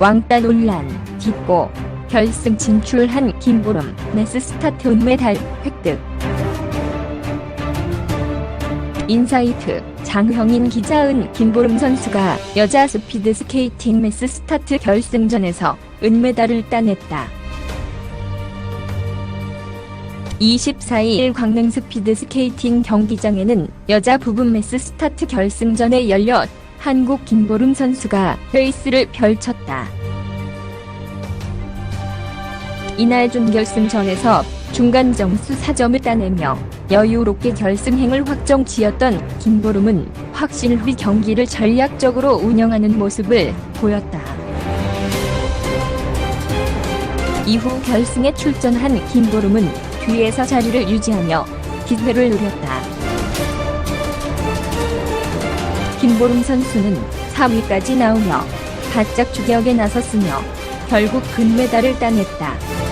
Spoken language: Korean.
왕따 논란 딛고 결승 진출한 김보름 메스 스타트 은메달 획득. 인사이트 장형인 기자은 김보름 선수가 여자 스피드 스케이팅 메스 스타트 결승전에서 은메달을 따냈다. 24일 광릉 스피드 스케이팅 경기장에는 여자 부분 메스 스타트 결승전에 열려 한국 김보름 선수가 레이스를 펼쳤다. 이날 준결승전에서 중간 점수 4점을 따내며 여유롭게 결승행을 확정 지었던 김보름은 확실히 경기를 전략적으로 운영하는 모습을 보였다. 이후 결승에 출전한 김보름은 뒤에서 자리를 유지하며 기회를 노렸다. 김보름 선수는 3위까지 나오며 바짝 추격에 나섰으며 결국 금메달을 따냈다.